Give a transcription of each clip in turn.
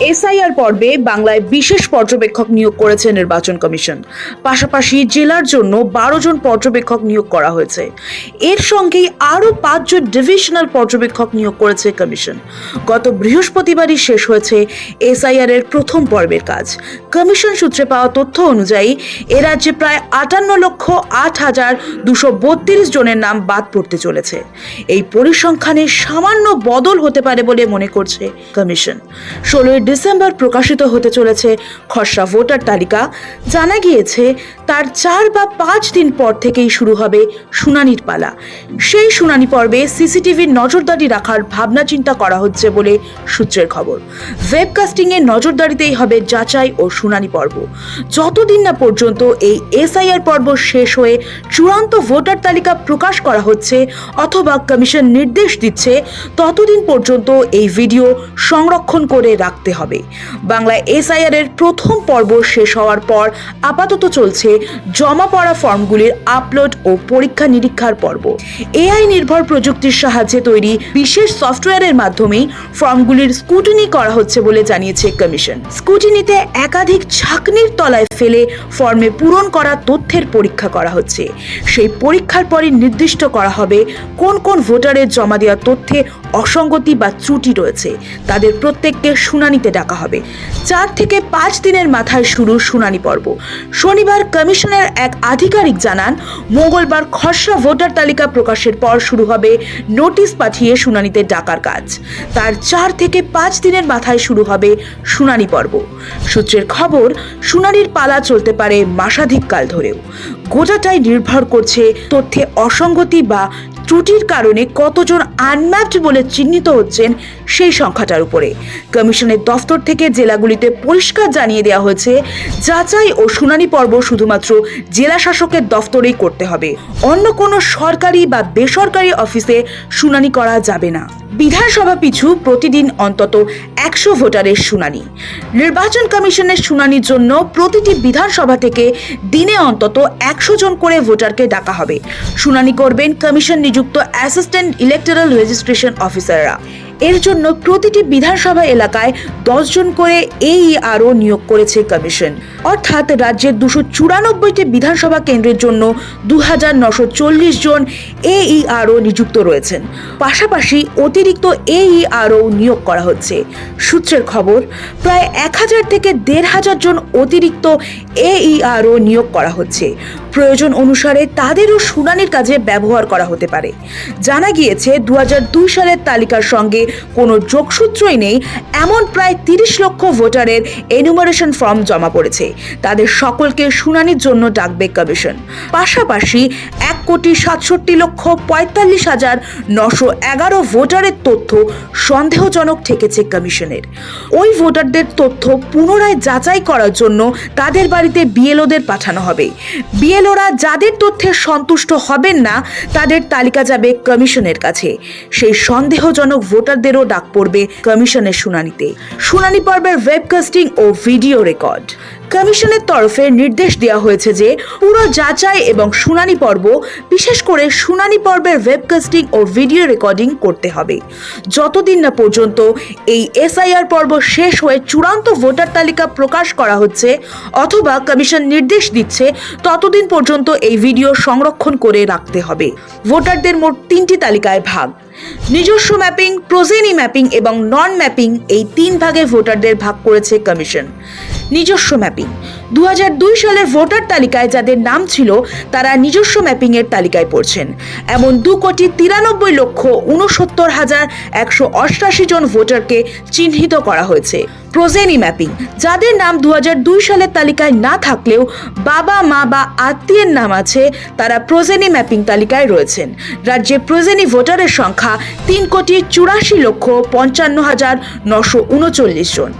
SIR পর্বে বাংলায় বিশেষ পর্যবেক্ষক নিয়োগ করেছে নির্বাচন কমিশন। পাশাপাশি জেলার জন্য বারো জন পর্যবেক্ষক নিয়োগ করা হয়েছে। এর সঙ্গেই আরও পাঁচজন ডিভিশনাল পর্যবেক্ষক নিয়োগ করেছে কমিশন। গত বৃহস্পতিবারই শেষ হয়েছে এসআইআর এর প্রথম পর্বের কাজ। কমিশন সূত্রে পাওয়া তথ্য অনুযায়ী, এ রাজ্যে প্রায় আটান্ন লক্ষ আট হাজার দুশো বত্রিশ জনের নাম বাদ পড়তে চলেছে। এই পরিসংখ্যানে সামান্য বদল হতে পারে বলে মনে করছে কমিশন। ষোলোই ডিসেম্বর প্রকাশিত হতে চলেছে খসড়া ভোটার তালিকা। জানা গিয়েছে, তার চার বা পাঁচ দিন পর থেকেই শুরু হবে শুনানির পালা। সেই শুনানি পর্বে সিসিটিভির নজরদারি রাখার ভাবনা চিন্তা করা হচ্ছে বলে সূত্রের খবর। ওয়েবকাস্টিংয়ে নজরদারিতেই হবে যাচাই ও শুনানি পর্ব। যতদিন না পর্যন্ত এই এসআইআর পর্ব শেষ হয়ে চূড়ান্ত ভোটার তালিকা প্রকাশ করা হচ্ছে অথবা কমিশন নির্দেশ দিচ্ছে, ততদিন পর্যন্ত এই ভিডিও সংরক্ষণ করে রাখতে হবে। বাংলায় এসআইআর এর প্রথম পর্ব শেষ হওয়ার পর আপাতত চলছে জমা পড়া ফর্মগুলির আপলোড ও পরীক্ষা নিরীক্ষার পর্ব। এআই নির্ভর প্রযুক্তির সাহায্যে তৈরি বিশেষ সফটওয়্যারের মাধ্যমেই ফর্মগুলির স্কুটিনি করা হচ্ছে বলে জানিয়েছে কমিশন। স্কুটিনিতে একাধিক ছাকনির তলায় ফেলে ফর্মে পূরণ করা তথ্যের পরীক্ষা করা হচ্ছে। সেই পরীক্ষার পরই নির্দিষ্ট করা হবে কোন কোন ভোটারের জমা দেওয়া তথ্যে অসঙ্গতি বা ত্রুটি রয়েছে। তাদের প্রত্যেককে শুনানিতে ডাকা হবে। চার থেকে পাঁচ দিনের মাথায় শুরু শুনানি পর্ব। শনিবার কমিশনের এক আধিকারিক জানান, মঙ্গলবার খসড়া ভোটার তালিকা প্রকাশের পর শুরু হবে নোটিশ পাঠিয়ে শুনানিতে ডাকার কাজ। তার চার থেকে পাঁচ দিনের মাথায় শুরু হবে শুনানি পর্ব। সূত্রের খবর, শুনানির পালা চলতে পারে মাসাধিক কাল ধরেও। গোটাটাই নির্ভর করছে তথ্যে অসঙ্গতি বা ত্রুটির কারণে কতজন আনম্যাপড বলে চিহ্নিত হচ্ছেন সেই সংখ্যাটার উপরে। কমিশনের দফতর থেকে জেলাগুলিতে পরিষ্কার জানিয়ে দেওয়া হয়েছে, যাচাই ও শুনানি পর্ব শুধুমাত্র জেলা শাসকের দফতরেই করতে হবে। অন্য কোনো সরকারি বা বেসরকারি অফিসে শুনানি করা যাবে না। বিধানসভা পিছু প্রতিদিন অন্তত একশো ভোটারের শুনানি। নির্বাচন কমিশনের শুনানির জন্য প্রতিটি বিধানসভা থেকে দিনে অন্তত একশো জন করে ভোটারকে ডাকা হবে। শুনানি করবেন কমিশন নিযুক্ত অ্যাসিস্ট্যান্ট ইলেকটোরাল রেজিস্ট্রেশন অফিসাররা। এর জন্য প্রতিটি বিধানসভা এলাকায় দশজন করে এইআরও নিয়োগ করেছে কমিশন। অর্থাৎ রাজ্যের দুশো চুরানব্বইটি বিধানসভা কেন্দ্রের জন্য দু হাজার নশো চল্লিশ জন এইআরও নিযুক্ত রয়েছেন। পাশাপাশি অতিরিক্ত এইআরও নিয়োগ করা হচ্ছে। সূত্রের খবর, প্রায় এক হাজার থেকে দেড় হাজার জন অতিরিক্ত এইআরও নিয়োগ করা হচ্ছে। প্রয়োজন অনুসারে তাদেরও শুনানির কাজে ব্যবহার করা হতে পারে। জানা গিয়েছে দু হাজার দুই সালের তালিকার সঙ্গে কোনো যোগসূত্রই নেই, এমন প্রায় তিরিশ লক্ষ ভোটারের এনুমারেশন ফর্ম জমা পড়েছে। তাদের সকলকে শুনানির জন্য ডাকবে কমিশন। পাশাপাশি এক কোটি সাতষট্টি লক্ষ পঁয়তাল্লিশ হাজার নশো এগারো ভোটারের তথ্য সন্দেহজনক ঠেকেছে কমিশনের। ওই ভোটারদের তথ্য পুনরায় যাচাই করার জন্য তাদের বাড়িতে বিএলওদের পাঠানো হবে। বিএলওরা যাদের তথ্যে সন্তুষ্ট হবেন না, তাদের তালিকা যাবে কমিশনের কাছে। সেই সন্দেহজনক ভোটারদেরও ডাক পড়বে কমিশনের শুনানিতে। শুনানি পর্বের ওয়েবকাস্টিং ও ভিডিও রেকর্ড কমিশনের তরফে নির্দেশ দেওয়া হয়েছে যে পুরো যাচাই এবং শুনানি পর্ব, বিশেষ করে শুনানি পর্বের ওয়েবকাস্টিং ও ভিডিও রেকর্ডিং করতে হবে। যতদিন না পর্যন্ত এই এসআইআর পর্ব শেষ হয়ে চূড়ান্ত ভোটার তালিকা প্রকাশ করা হচ্ছে অথবা কমিশন নির্দেশ দিচ্ছে, ততদিন পর্যন্ত এই ভিডিও সংরক্ষণ করে রাখতে হবে। ভোটারদের মোট তিনটি তালিকায় ভাগ। নিজস্ব ম্যাপিং প্রোজেনি ম্যাপিং এবং নন ম্যাপিং এই তিন ভাগে ভোটারদের ভাগ করেছে কমিশন। নিজস্ব ম্যাপিং। দুই হাজার দুই সালের ভোটার তালিকায় যাদের নাম ছিল, তারা নিজস্ব ম্যাপিংয়ের তালিকায় পড়ছেন। এমন দু কোটি তিরানব্বই লক্ষ উনসত্তর হাজার একশো অষ্টাশি জন ভোটারকে চিহ্নিত করা হয়েছে। প্রোজেনি ম্যাপিং, যাদের নাম দু দুই সালের তালিকায় না থাকলেও বাবা, মা বা আত্মীয়ের নাম আছে, তারা প্রোজেনি ম্যাপিং তালিকায় রয়েছেন। রাজ্যে প্রোজেনি ভোটারের সংখ্যা তিন কোটি চুরাশি লক্ষ পঞ্চান্ন হাজার নশো উনচল্লিশ জন।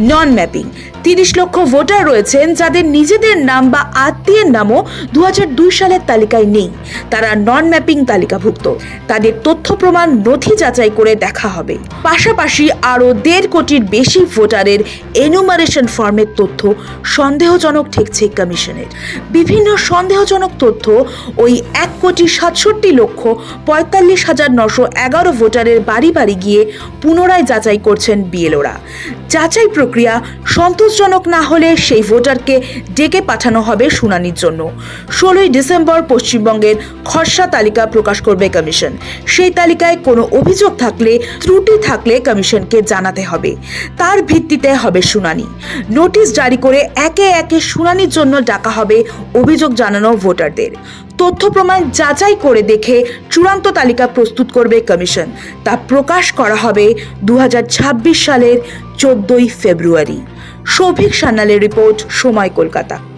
নন ম্যাপিং তিরিশ লক্ষ ভোটার রয়েছেন যাদের নিজেদের নাম বা আত্মীয়ের নামও দুই হাজার দুই সালের তালিকায় নেই। তারা নন ম্যাপিং তালিকাভুক্ত। তাদের তথ্য প্রমাণ নথি যাচাই করে দেখা হবে। পাশাপাশি আরও দেড় কোটির বেশি ভোটারের এনুমারেশন ফর্মের তথ্য সন্দেহজনক ঠেকছে কমিশনের বিভিন্ন সন্দেহজনক তথ্য ওই এক কোটি সাতষট্টি লক্ষ পঁয়তাল্লিশ হাজার নশো এগারো ভোটারের বাড়ি বাড়ি গিয়ে পুনরায় যাচাই করছেন বিএলওরা। যাচাই প্রক্রিয়া সন্তোষজনক না হলে সেই ভোটারকে ডেকে পাঠানো হবে শুনানির জন্য। ষোলোই ডিসেম্বর পশ্চিমবঙ্গের খসড়া তালিকা প্রকাশ করবে কমিশন। সেই তালিকায় কোনো অভিযোগ থাকলে, ত্রুটি থাকলে কমিশনকে জানাতে হবে। তার ভিত্তিতে হবে শুনানি। নোটিশ জারি করে একে একে শুনানির জন্য ডাকা হবে, অভিযোগ জানানো ভোটারদের। তথ্য প্রমাণ যাচাই করে দেখে চূড়ান্ত তালিকা প্রস্তুত করবে কমিশন। তা প্রকাশ করা হবে দু হাজার ছাব্বিশ সালের চোদ্দই ফেব্রুয়ারি। সৌভিক সান্যালের রিপোর্ট, সময় কলকাতা।